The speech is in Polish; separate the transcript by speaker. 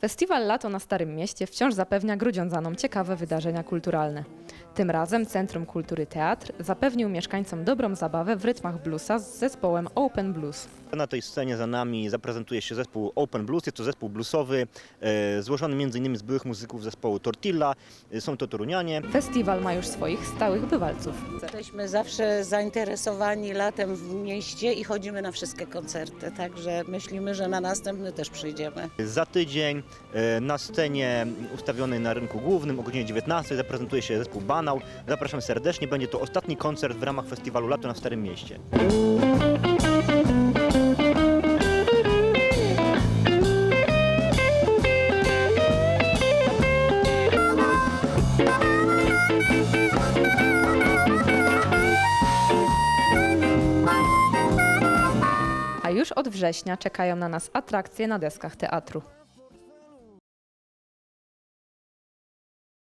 Speaker 1: Festiwal Lato na Starym Mieście wciąż zapewnia grudziądzanom ciekawe wydarzenia kulturalne. Tym razem Centrum Kultury Teatr zapewnił mieszkańcom dobrą zabawę w rytmach bluesa z zespołem Open Blues.
Speaker 2: Na tej scenie za nami zaprezentuje się zespół Open Blues. Jest to zespół bluesowy e, złożony m.in. z byłych muzyków zespołu Tortilla. E, Są to Torunianie.
Speaker 1: Festiwal ma już swoich stałych bywalców.
Speaker 3: Jesteśmy zawsze zainteresowani latem w mieście i chodzimy na wszystkie koncerty, także myślimy, że na następny też przyjdziemy.
Speaker 2: Za tydzień na scenie ustawionej na rynku głównym o godzinie 19 zaprezentuje się zespół Banał. Zapraszam serdecznie. Będzie to ostatni koncert w ramach festiwalu Lato na Starym Mieście.
Speaker 1: A już od września czekają na nas atrakcje na deskach teatru.